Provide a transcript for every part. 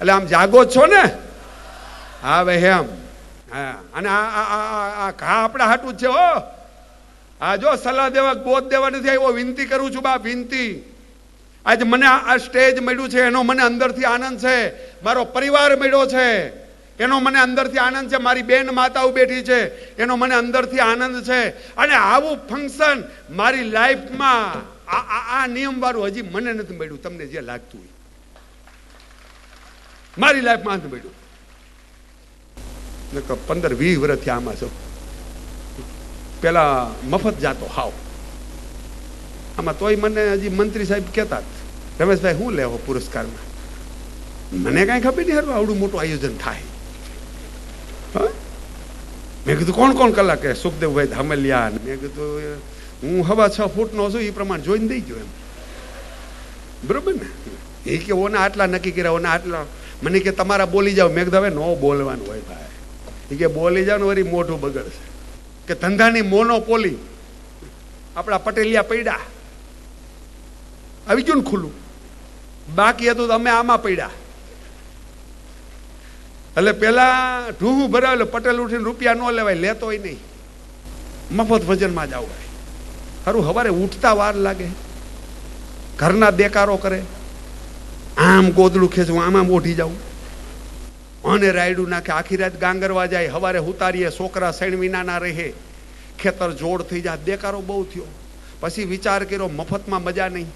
એટલે આમ જાગો છો ને? હા ભાઈ, એમ. હા. અને આ ઘા આપણા હાટું છે, હો. આ જો સલાહ દેવા બોધ દેવા નથી આવ્યો, વિનંતી કરું છું બા વિનંતી. આજે મને આ સ્ટેજ મળ્યું છે, એનો મને અંદરથી આનંદ છે. મારો પરિવાર મળ્યો છે. એનો મને અંદરથી આનંદ છે. મારી બેન માતાઓ બેઠી છે. એનો મને અંદરથી આનંદ છે. અને આવું ફંક્શન મારી લાઈફમાં આ આ આ નિયમ વાળું હજી મને નથી મળ્યું, તમને જે લાગતું હોય. મારી લાઈફમાં નથી મળ્યું. પંદર વીસ વર્ષથી આમાં છું. પેલા મફત જાતો હાવ. આમાં તોય મને હજી મંત્રી સાહેબ કહેતા રમેશભાઈ શું લેવો પુરસ્કારમાં? મને કાંઈ ખબર નહીં હારું આવડું મોટું આયોજન થાય? મેં કીધું, કોણ કોણ કલાકે? સુખદેવભાઈ ધામલિયા મેં કીધું હું હવા છ ફૂટનો છું એ પ્રમાણે જોઈને દઈ ગયો એમ. બરોબર ને? એ કે, ઓના આટલા નક્કી કર્યા, ઓના આટલા મને કે તમારા બોલી જાવ મેં કીધું, હવે ન બોલવાનું હોય ભાઈ. કે, બોલી જાવ ને વળી મોઢું બગડશે. કે ધંધાની મોનોપોલી આપણા પટેલિયા પૈડા. આવી ગયું ને ખુલ્લું? બાકી હતું તો અમે આમાં પડ્યા એટલે પેલા ઢૂહું ભરાવે પટેલ ઉઠીને રૂપિયા ન લેવાય, લેતોય નહીં. મફત ભજનમાં જ આવાય ખરું, હવારે ઉઠતા વાર લાગે. ઘરના દેકારો કરે. આમ ગોદડું ખેંચવું, આમ ઓઢી જાઉં. અને રાયડું નાખે, આખી રાત ગાંગરવા જાય, હવારે ઉતારીએ છોકરા સૈણ વિનાના રહે. ખેતર જોડ થઈ જાય દેકારો બહુ થયો. પછી વિચાર કર્યો, મફતમાં મજા નહીં.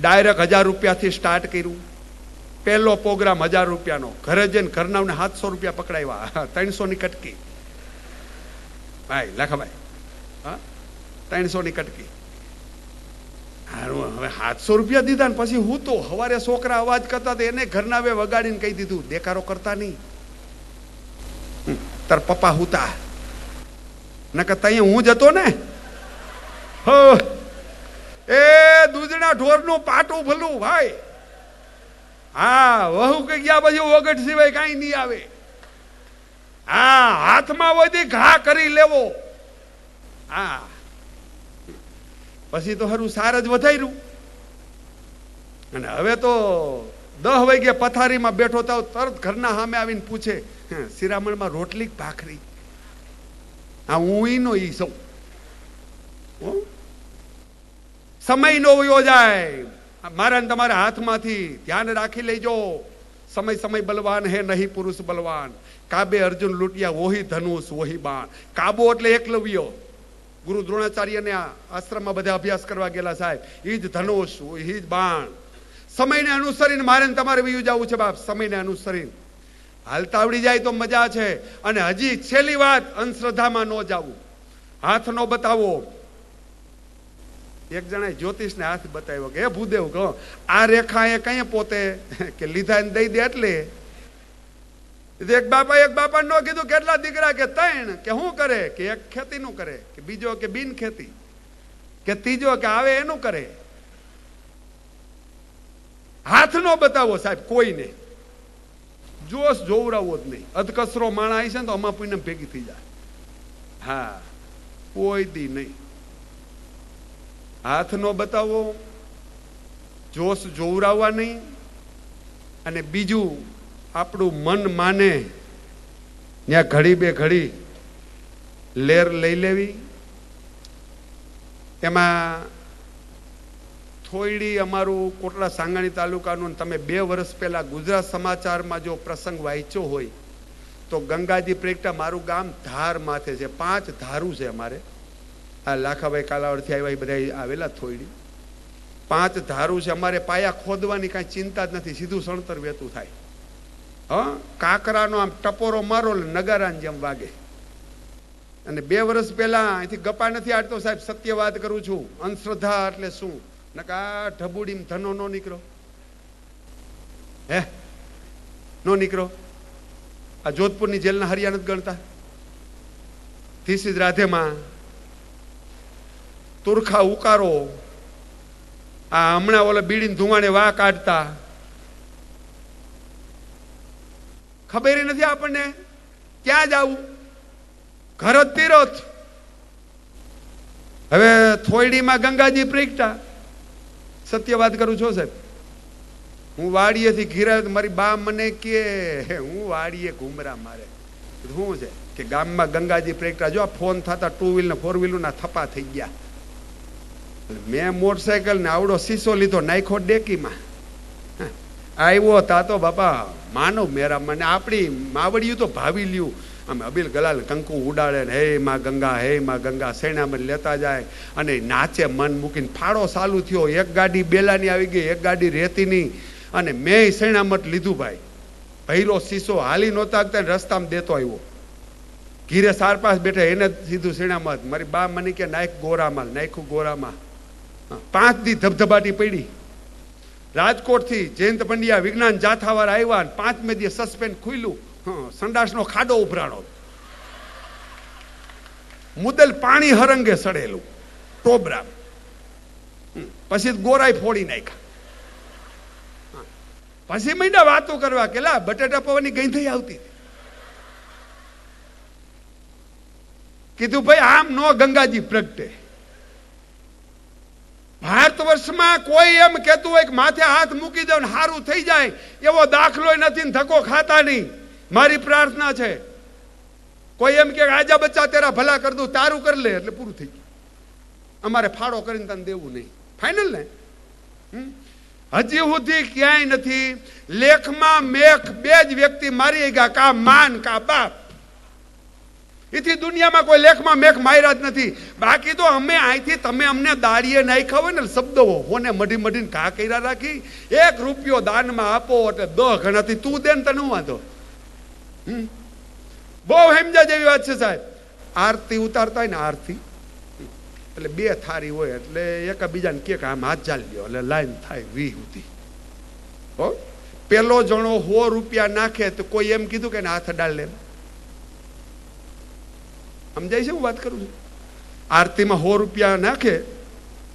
ડાયરેક્ટ હજાર રૂપિયાથી સ્ટાર્ટ કર્યું. પહેલો પ્રોગ્રામ હજાર રૂપિયાનો. ઘરે જઈને ઘરનાવને સાતસો રૂપિયા પકડાવ્યા. ત્રણસોની કટકી. ભાઈ લાખાભાઈ હા? ત્રણસોની કટકી. હારું, હવે સાતસો રૂપિયા દીધા ને પછી હું તો હવારે છોકરા અવાજ કરતા હતા એને ઘરના બે વગાડીને કહી દીધું દેખારો કરતા નહીં. તાર પપ્પા હુતા. નકર તઈ હું જતો ને? હો. એ દૂધના ઢોરનું પાટું ભલું, ભાઈ. હા, વહુ કે ગયા પછી વગટ સિવાય કાંઈ નહીં આવે. હા, હાથમાં વધી ઘા કરી લેવો. હા. પછી તો હરું સાર જ વધાર્યું. અને હવે તો દહ વાગે પથારીમાં બેઠો થાવ તરત ઘરના સામે આવીને પૂછે "હે, શિરામણમાં રોટલી ભાખરી? આ હું ઈ નો ઈ સૌ? સમય નો વયો જાય. મારા તમારા હાથમાંથી ધ્યાન રાખી લેજો. સમય સમય બલવાન હે નહીં પુરુષ બલવાન. કાબે અર્જુન લૂંટ્યા વોહી ધનુષ વોહી બાણ. કાબો એટલે એકલવ્યો. ગુરુ દ્રોણાચાર્યને આશ્રમમાં બધા અભ્યાસ કરવા ગયેલા સાહેબ. એ જ ધનુષ એ જ બાણ. સમયને અનુસરીને મારે તમારે વયું જવું છે બાપ, સમયને અનુસરીને. હાલતા આવડી જાય તો મજા છે, અને હજી છેલ્લી વાત અંધશ્રદ્ધામાં ન જાવું. હાથ ન બતાવો. એક જણાએ જ્યોતિષને હાથ બતાવ્યો કે, હે ભૂદેવ, કહો, આ રેખા એ કઈ પોતે કે લીધા દઈ દે એટલે એક બાપા એક બાપા નો કીધું, કેટલા દીકરા કે ત્રણ? કે શું કરે? કે એક ખેતી નું કરે? કે બીજો કે બિન ખેતી? કે ત્રીજો કે આવે એનું કરે? હાથ નો બતાવો સાહેબ, કોઈને. જોશ જોવરાવો જ નહીં. અધકસરો માણા આવી છે ને તો અમા પુણ્ય ભેગી થઈ જાય. હા, કોઈ દી નહીં. હાથ નો બતાવો, જોશ જોવરાવવા નહીં. અને બીજું આપણું મન માને, ત્યાં ઘડી બે ઘડી લેર લઈ લેવી. એમાં થોડી અમારું કોટડા સાંગાણી તાલુકાનું, તમે બે વર્ષ પહેલાં ગુજરાત સમાચારમાં જો પ્રસંગ વાંચ્યો હોય, તો ગંગાજી પ્રેક્ટા મારું ગામ ધાર માથે છે, પાંચ ધારું છે અમારે. આ લાખાભાઈ કાલાવડથી આવ્યા એ બધા આવેલા થોડી પાંચ ધારું છે, અમારે પાયા ખોદવાની કાંઈ ચિંતા જ નથી, સીધું સણતર વહેતું થાય. હા? કાંકરાનો આમ ટપોરો મારો નગારાની જેમ વાગે. અને બે વર્ષ પહેલા અહીંથી ગપા નથી આડતો સાહેબ સત્ય વાત કરું છું. અંધશ્રદ્ધા એટલે શું? નકા ઢબુડી ધનો નો નીકળો. હે? નો નીકળો. આ જોધપુરની જેલના હરિયાણા ગણતા. ધીસ ઇઝ રાધેમાં. તુરખા ઉકારો. આ હમણાં ઓલા બીડીને ધુવાણે વા કાઢતા. ખબર નથી આપણને. ક્યાં જવું? ઘર તીરથ. હવે થોડીમાં ગંગાજી પ્રીગટા સત્ય વાત કરું છો સાહેબ. હું વાડીએથી ઘીરા મારી બા મને કે, હું વાડીએ ઘુમરા મારે. શું છે? કે ગામમાં ગંગાજી પ્રેક્ટા જો ફોન થતા ટુ વ્હીલ ને ફોર વ્હીલના થપા થઈ ગયા. મેં મોટરસાયકલ ને આવડો શીશો લીધો નાખ્યો ડેકીમાં. આવ્યો તા તો બાપા, માનો મેરા મને, આપણી માવડિયું તો ભાવી લ્યું. આમ અબિલ ગલાલ કંકુ ઉડાડે ને, હે માં ગંગા, હે માં ગંગા સૈણામાં લેતા જાય. અને નાચે મન મૂકીને ફાળો ચાલુ થયો. એક ગાડી બેલાની આવી ગઈ, એક ગાડી રેતીની અને મેં સૈણામત લીધું ભાઈ. ભૈરો શીશો હાલી નહોતા રસ્તામાં દેતો આવ્યો. ઘીરે સાર પાસ બેઠા એને સીધું સેણામત. મારી બા મને કે, નાખ ગોરામાં, નાખ્યું ગોરામાં. પાંચ દી ધબધબાટી પડી. રાજકોટથી જયંત પંડ્યા, વિજ્ઞાન જાથાવાર આવ્યા પાંચ મે દિવસ સસ્પેન્ડ ખુલ્યું. સંડાસ સંડાસનો ખાડો ઉભરાણો. મુદલ પાણી હરંગે સડેલું. ટોબરા. પછી ગોરાઈ ફોડી નાખ્યા. પછી મહિના વાતો કરવા કેલા બટેટા પવાની ગઈ થઈ આવતી કીધું, ભાઈ, આમ નો ગંગાજી પ્રગટે. ભારત વર્ષમાં કોઈ એમ કહેતું હોય કે માથે હાથ મૂકી દો ને સારું થઈ જાય, એવો દાખલો નથી ને ધક્કો ખાતા નહીં. મારી પ્રાર્થના છે, કોઈ એમ કે આજા બચ્ચા, તેરા ભલા કર દઉં, તારું કરી લે, એટલે પૂરું થઈ ગયું. અમારે ફાળો કરીને તને દેવું નહીં. ફાઇનલ ને? હજી સુધી ક્યાંય નથી. લેખમાં મેખ બે જ વ્યક્તિ મારી ગયા, કા માન, કા બાપ. એથી દુનિયામાં કોઈ લેખમાં મેખ માર્યા જ નથી. બાકી તો અમે અહીંથી તમે અમને દાળીએ નાખ્યા હોય ને શબ્દો હોને મઢી મઢીને ઘા કર્યા રાખી. એક રૂપિયો દાનમાં આપો એટલે દહ ગણાથી તું દે ને તને હું વાંધો? બહુ હેમજા જેવી વાત છે સાહેબ. આરતી ઉતારતા હોય ને આરતી. એટલે બે થારી હોય એટલે એકબીજાને કે આમ હાથ ચાલ લ્યો. એટલે લાઈન થાય વી સુધી. હો? પેલો જણો સો રૂપિયા નાખે તો કોઈ એમ કીધું કે હાથ ડાળ લે સમજાય છે, હું વાત કરું છું. આરતીમાં સો રૂપિયા નાખે,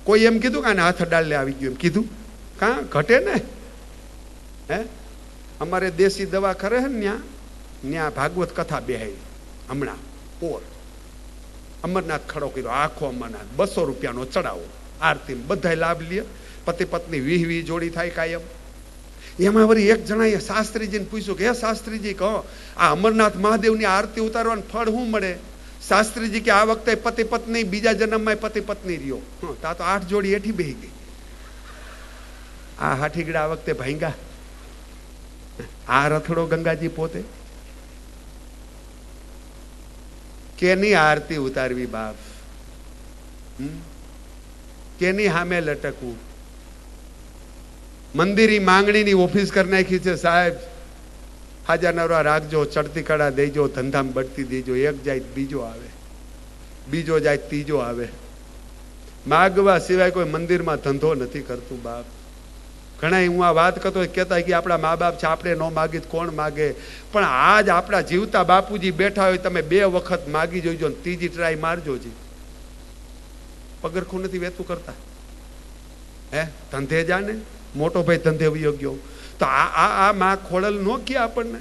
કોઈ એમ કીધું કે આને હાથ અડાડ લે આવી ગયું એમ. કીધું, કાં, ઘટે ને? હે? અમારે દેશી દવા કરે છે ને ત્યાં ત્યાં ભાગવત કથા બેહાઈ. હમણાં ઓર અમરનાથ ખડો કર્યો, આખો અમરનાથ, બસો રૂપિયાનો ચડાવો. આરતી બધાય લાભ લે, પતિ પત્ની વીહ વીહ જોડી થાય કાયમ. એમાં વળી એક જણાએ શાસ્ત્રીજીને પૂછ્યું કે, હે શાસ્ત્રીજી, કહો, આ અમરનાથ મહાદેવની આરતી ઉતારવાનું ફળ શું મળે? શાસ્ત્રીજી કે આ વખતે પતિ પત્ની બીજા જન્મમાં પતિ પત્ની રહ્યો તા તો આઠ જોડી હેઠી બેહી ગઈ. આ હાઠીગડા આ વખતે ભાંગા આ રથડો ગંગાજી પોતે. કેની આરતી ઉતારવી બાપ? કેની સામે લટકવું? મંદિરી માંગણીની ઓફિસ કરી નાખી છે સાહેબ. હાજર નવરા રાખજો ચડતી કળા દેજો, ધંધામાં બઢતી દેજો, એક જાય બીજો આવે. બીજો જાય ત્રીજો આવે. માગવા સિવાય કોઈ મંદિરમાં ધંધો નથી કરતું બાપ. ઘણા હું આ વાત કરતો કહેતા કે આપણા મા બાપ છે, આપણે ન માગી કોણ માગે? પણ આજ આપણા જીવતા બાપુજી બેઠા હોય, તમે બે વખત માગી જોઈજો ને ત્રીજી ટ્રાય મારજો જી. પગરખું નથી વેતું કરતા. હે, ધંધે જાને, મોટો ભાઈ ધંધે વયો ગયો તો આ આ આ માં ખોડલ નો કે આપણને?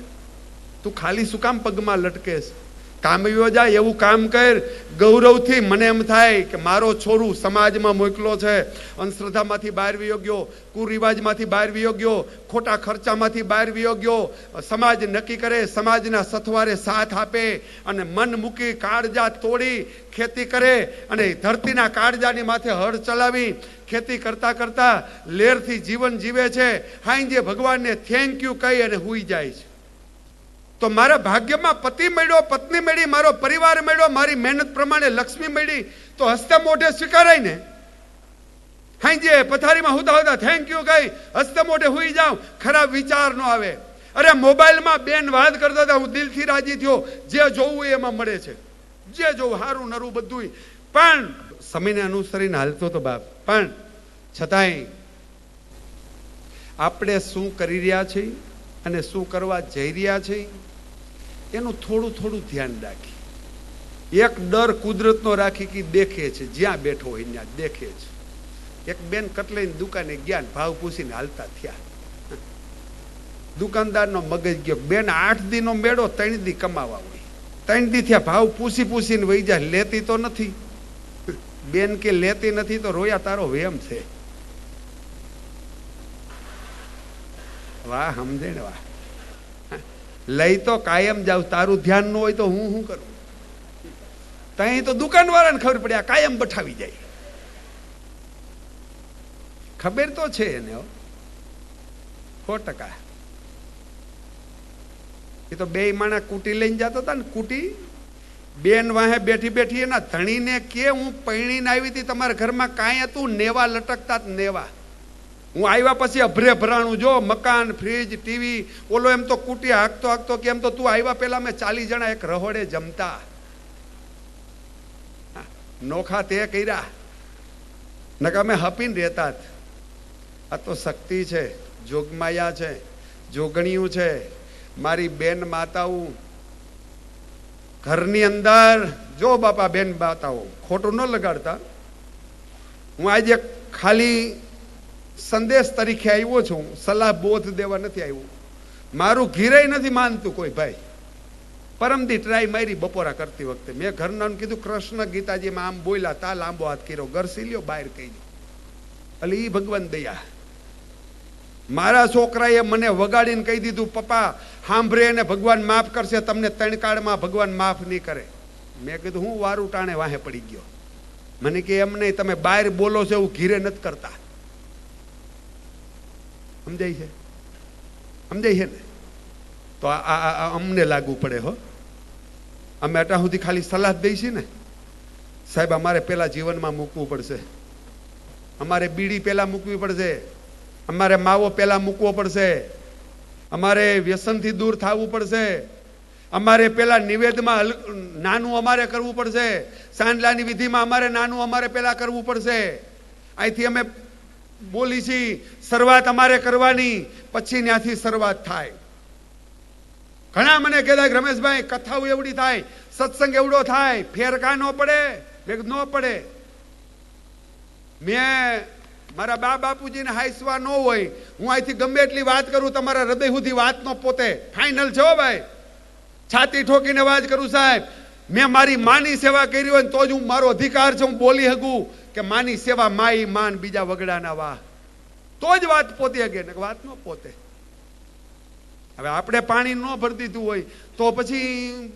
તું ખાલી શું કામ પગમાં લટકેશ કામ યોજાય એવું કામ કર. ગૌરવથી મને એમ થાય કે મારો છોરું સમાજમાં મોકલો છે. અંધશ્રદ્ધામાંથી બહાર વિયો ગયો, કુરિવાજમાંથી બહાર વિયો ગયો, ખોટા ખર્ચામાંથી બહાર વિયો ગયો. સમાજ નક્કી કરે, સમાજના સથવારે સાથ આપે અને મન મૂકી કાળજા તોડી ખેતી કરે અને ધરતીના કાળજાની માથે હળ ચલાવી ખેતી કરતાં કરતાં લેરથી જીવન જીવે છે. હાઈ જે ભગવાનને થેન્ક યુ કહી અને હુઈ જાય છે. તો મારા ભાગ્યમાં પતિ મળ્યો, પત્ની મળી, મારો પરિવાર મળ્યો, મારી મહેનત પ્રમાણે લક્ષ્મી મળી. તો હસ્તે મોઢે સ્વીકારાય ને? હાઈ જે, પથારીમાં હુતા હોતા થેન્ક યુ કઈ હસ્તે મોઢે હુઈ જાઉં. ખરાબ વિચાર નો આવે. અરે, મોબાઈલમાં બેન વાત કરતા હતા, હું દિલથી રાજી થયો. જે જોવું એમાં મળે છે. જે જોવું સારું નરું બધું પણ સમયને અનુસરીને હાલતો તો બાપ. પણ છતાંય આપણે શું કરી રહ્યા છીએ અને શું કરવા જઈ રહ્યા છીએ? એનું થોડું થોડું ધ્યાન રાખી. એક ડર કુદરતનો રાખી કે દેખે છે, જ્યાં બેઠો હોય ત્યાં દેખે છે. એક બેન કટલાઈની દુકાને ગયા ભાવ પૂછીને હાલતા થયા. દુકાનદારનો મગજ ગયો, બેન, આઠ દીનો મેળો ત્રણ દી કમાવા હોય. ત્રણ દી થયા ભાવ પૂછી પૂછીને વહી જાય, લેતી તો નથી. બેન કે, લેતી નથી તો રોયા તારો વેમ છે. વાહ સમજણ વાહ. લઈ તો કાયમ જાવ તારું ધ્યાન ન હોય તો હું શું કરું? તહી તો દુકાનવાળાને ખબર પડી, આ કાયમ બઠાવી જાય. ખબર તો છે એને. સો ટકા. એ તો બે માણા કુટી લઈને જતા હતા ને, કુટી. બેન વાહે બેઠી બેઠી એના ધણીને કે હું પૈણીને આવી હતી, તમારા ઘરમાં કાંઈ હતું? નેવા લટકતા નેવા. હું આવ્યા પછી અભરે ભરાણું જો, મકાન ફ્રીજ ટીવી ઓલો એમ તો કુટી હાંકતો હાંકતો કે એમ તો તું આવ્યા પહેલા મેં ચાલીસ જણા એક રહોડે જમતા. નોખા તે કર્યા. નકા અમે હપીને રહેતા આ તો શક્તિ છે, જોગમાયા છે, જોગણીયું છે. મારી બેન માતાઓ, ઘરની અંદર, જો બાપા બેન માતાઓ, ખોટું ન લગાડતા. હું આજે ખાલી સંદેશ તરીકે આવ્યો છું. સલાહ બોધ દેવા નથી આવ્યો. મારું ઘીરે નથી માનતું કોઈ ભાઈ. પરમદી ટ્રાય મારી બપોરા કરતી વખતે. મેં ઘરનાનું કીધું, કૃષ્ણ ગીતાજીમાં આમ બોલ્યા તા લાંબો હાથ કર્યો ગરસી લ્યો બહાર કહી એટલે એ ભગવાન દયા. મારા છોકરાએ મને વગાડીને કહી દીધું, પપ્પા, સાંભળે ને ભગવાન માફ કરશે, તમને ત્રણ કાળમાં ભગવાન માફ નહીં કરે. મેં કીધું, હું વારું ટાણે વાહે પડી ગયો. મને કે, એમ નહીં, તમે બહાર બોલો છો, એવું ઘીરે નથી કરતા. સમજાય છે? સમજાય છે ને? તો આ અમને લાગુ પડે હો. અમે અટા સુધી ખાલી સલાહ દઈશી ને? સાહેબ, અમારે પહેલાં જીવનમાં મૂકવું પડશે. અમારે બીડી પહેલાં મૂકવી પડશે. અમારે માવો પહેલાં મૂકવો પડશે. અમારે વ્યસનથી દૂર થવું પડશે. અમારે પેલા નિવેદમાં નાનું અમારે કરવું પડશે. સાંડલાની વિધિમાં અમારે નાનું અમારે પેલા કરવું પડશે. અહીંથી અમે બોલી છી, શરૂઆત અમારે કરવાની, પછી ત્યાંથી શરૂઆત થાય. ઘણા મને કહેતા રમેશભાઈ, કથાઓ એવડી થાય, સત્સંગ એવડો થાય, ફેરકા ન પડે મેં ન પડે. મેં મારા બા બાપુજીને હાઈસવા ન હોય, હું અહીંથી ગમે એટલી વાત કરું, તમારા હૃદય સુધી વાત નો પોતે ફાઇનલ છે ભાઈ. છાતી ઠોકીને વાત કરું સાહેબ મેં મારી માની સેવા કરી હોય તો જ હું મારો અધિકાર છે, હું બોલી શકું કે માની સેવા માઈ માન બીજા વગડાના વાહ. તો જ વાત પોતે હગે ને વાત ન પોતે. હવે આપણે પાણી ન ભરતી હોય તો પછી